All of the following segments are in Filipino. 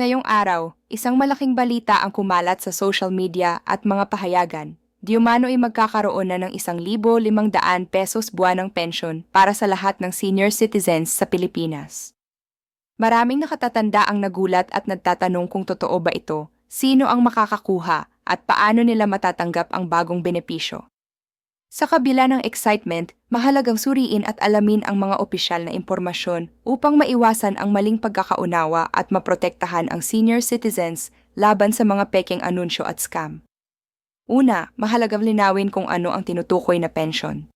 Ngayong araw, isang malaking balita ang kumalat sa social media at mga pahayagan. Di umano ay magkakaroon na ng isang libo limang daan pesos buwan ng pensyon para sa lahat ng senior citizens sa Pilipinas. Maraming nakatatanda ang nagulat at nagtatanong kung totoo ba ito, sino ang makakakuha, at paano nila matatanggap ang bagong benepisyo. Sa kabila ng excitement, mahalagang suriin at alamin ang mga opisyal na impormasyon upang maiwasan ang maling pagkakaunawa at maprotektahan ang senior citizens laban sa mga peking anunsyo at scam. Una, mahalagang linawin kung ano ang tinutukoy na pension.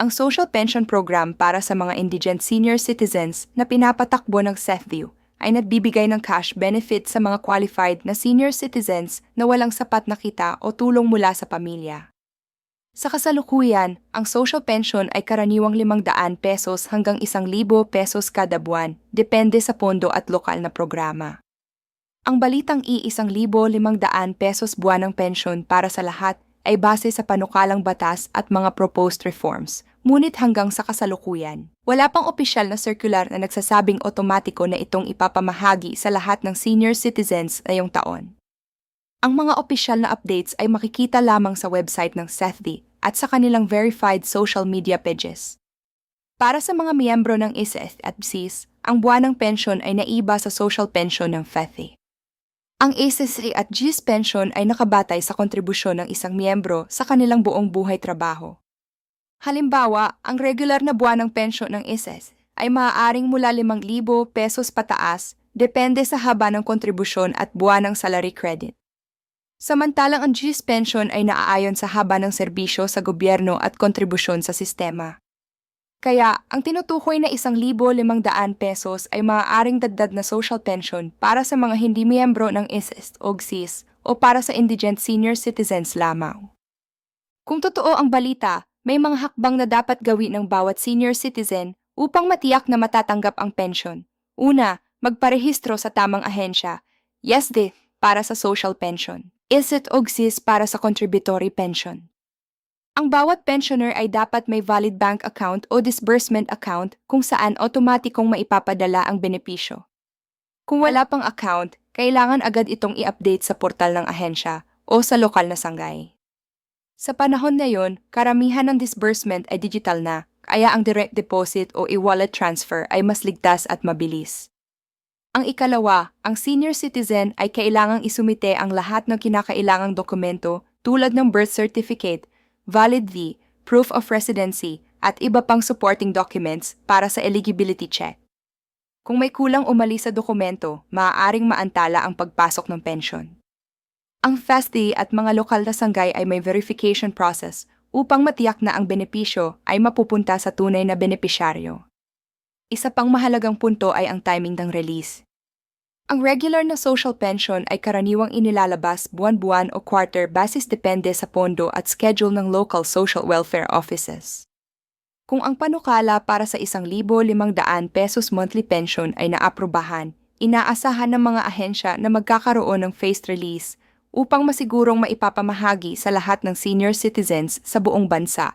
Ang Social Pension Program para sa mga indigent senior citizens na pinapatakbo ng SEFVIEW ay nagbibigay ng cash benefit sa mga qualified na senior citizens na walang sapat na kita o tulong mula sa pamilya. Sa kasalukuyan, ang social pension ay karaniwang 500 pesos hanggang 1,000 pesos kada buwan, depende sa pondo at lokal na programa. Ang balitang i-1,500 pesos buwan ng pension para sa lahat ay base sa panukalang batas at mga proposed reforms, ngunit hanggang sa kasalukuyan. Wala pang opisyal na circular na nagsasabing otomatiko na itong ipapamahagi sa lahat ng senior citizens ngayong taon. Ang mga opisyal na updates ay makikita lamang sa website ng SETHDI at sa kanilang verified social media pages. Para sa mga miyembro ng ISET at BSIS, ang buwanang pension ay naiba sa social pension ng FETI. Ang ACESRI at GIS pension ay nakabatay sa kontribusyon ng isang miyembro sa kanilang buong buhay trabaho. Halimbawa, ang regular na buwanang pension ng ISES ay maaaring mula 5,000 pesos pataas depende sa haba ng kontribusyon at buwanang salary credit. Samantalang ang GIS pension ay naaayon sa haba ng serbisyo sa gobyerno at kontribusyon sa sistema. Kaya, ang tinutukoy na 1,500 pesos ay maaaring dagdag na social pension para sa mga hindi miyembro ng ISIS o GSIS o para sa indigent senior citizens lamang. Kung totoo ang balita, may mga hakbang na dapat gawin ng bawat senior citizen upang matiyak na matatanggap ang pension. Una, magparehistro sa tamang ahensya. Yes, de, para sa social pension. ISIT o GSIS para sa contributory pension. Ang bawat pensioner ay dapat may valid bank account o disbursement account kung saan otomatikong maipapadala ang benepisyo. Kung wala pang account, kailangan agad itong i-update sa portal ng ahensya o sa lokal na sanggay. Sa panahon na yon, karamihan ng disbursement ay digital na, kaya ang direct deposit o e-wallet transfer ay mas ligtas at mabilis. Ang ikalawa, ang senior citizen ay kailangang isumite ang lahat ng kinakailangang dokumento tulad ng birth certificate, valid V, proof of residency, at iba pang supporting documents para sa eligibility check. Kung may kulang umali sa dokumento, maaaring maantala ang pagpasok ng pension. Ang FASD at mga lokal na sanggay ay may verification process upang matiyak na ang benepisyo ay mapupunta sa tunay na benepisyaryo. Isa pang mahalagang punto ay ang timing ng release. Ang regular na social pension ay karaniwang inilalabas buwan-buwan o quarter basis depende sa pondo at schedule ng local social welfare offices. Kung ang panukala para sa 1,500 pesos monthly pension ay naaprubahan, inaasahan ng mga ahensya na magkakaroon ng phased release upang masigurong maipapamahagi sa lahat ng senior citizens sa buong bansa.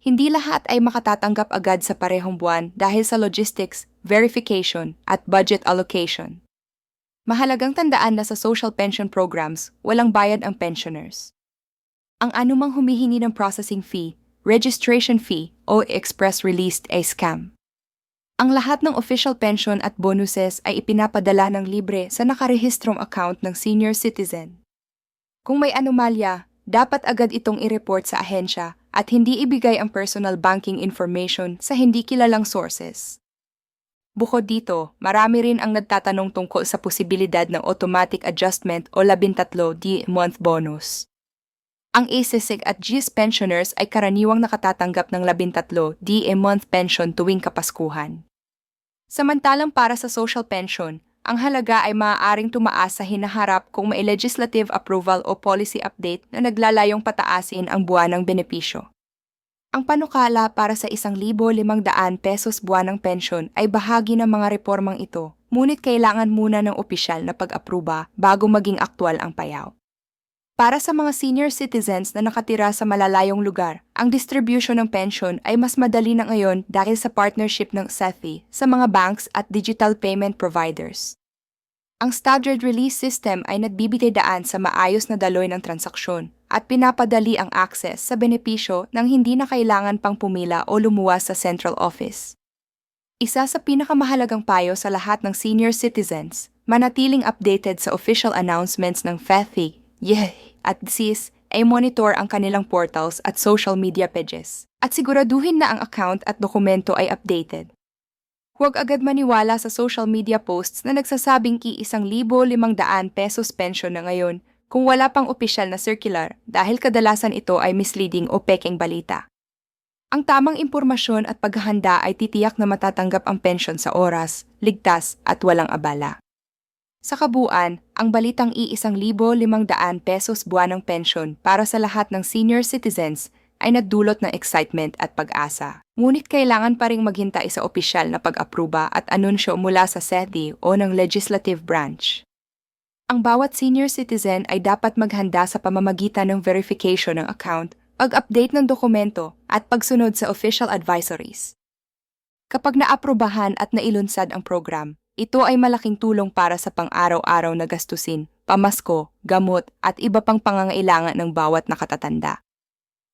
Hindi lahat ay makatatanggap agad sa parehong buwan dahil sa logistics, verification, at budget allocation. Mahalagang tandaan na sa social pension programs, walang bayad ang pensioners. Ang anumang humihingi ng processing fee, registration fee, o express released ay scam. Ang lahat ng official pension at bonuses ay ipinapadala ng libre sa nakarehistrong account ng senior citizen. Kung may anomalya, dapat agad itong i-report sa ahensya at hindi ibigay ang personal banking information sa hindi kilalang sources. Bukod dito, marami rin ang nagtatanong tungkol sa posibilidad ng automatic adjustment o 13 D-month bonus. Ang ACESIC at GIS pensioners ay karaniwang nakatatanggap ng 13 D-month pension tuwing Kapaskuhan. Samantalang para sa social pension, ang halaga ay maaaring tumaas sa hinaharap kung may legislative approval o policy update na naglalayong pataasin ang buwan ng benepisyo. Ang panukala para sa 1,500 pesos buwan ng pensyon ay bahagi ng mga reformang ito, ngunit kailangan muna ng opisyal na pag-apruba bago maging aktwal ang payaw. Para sa mga senior citizens na nakatira sa malalayong lugar, ang distribution ng pension ay mas madali na ngayon dahil sa partnership ng SEFI sa mga banks at digital payment providers. Ang staggered release system ay nagbibigay daan sa maayos na daloy ng transaksyon at pinapadali ang access sa benepisyo nang hindi na kailangan pang pumila o lumuwas sa central office. Isa sa pinakamahalagang payo sa lahat ng senior citizens, manatiling updated sa official announcements ng FEFI, YEH, at DSIS ay monitor ang kanilang portals at social media pages at siguraduhin na ang account at dokumento ay updated. Huwag agad maniwala sa social media posts na nagsasabing ki isang libo limang daan pesos pension na ngayon kung wala pang opisyal na circular dahil kadalasan ito ay misleading o peking balita. Ang tamang impormasyon at paghahanda ay titiyak na matatanggap ang pensyon sa oras, ligtas at walang abala. Sa kabuuan, ang balitang iisang libo limang daan pesos buwanang pensyon para sa lahat ng senior citizens ay nagdulot ng excitement at pag-asa. Ngunit kailangan pa ring maghintay sa opisyal na pag-apruba at anunsyo mula sa SETI o ng legislative branch. Ang bawat senior citizen ay dapat maghanda sa pamamagitan ng verification ng account, pag-update ng dokumento at pagsunod sa official advisories. Kapag naaprubahan at nailunsad ang program, ito ay malaking tulong para sa pang-araw-araw na gastusin, pamasko, gamot at iba pang pangangailangan ng bawat nakatatanda.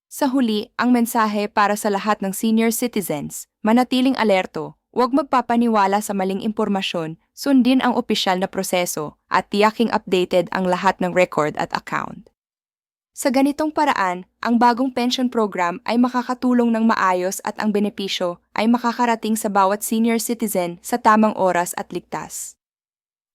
Sa huli, ang mensahe para sa lahat ng senior citizens, manatiling alerto, huwag magpapaniwala sa maling impormasyon, sundin ang opisyal na proseso, at tiyaking updated ang lahat ng record at account. Sa ganitong paraan, ang bagong pension program ay makakatulong ng maayos at ang benepisyo ay makakarating sa bawat senior citizen sa tamang oras at ligtas.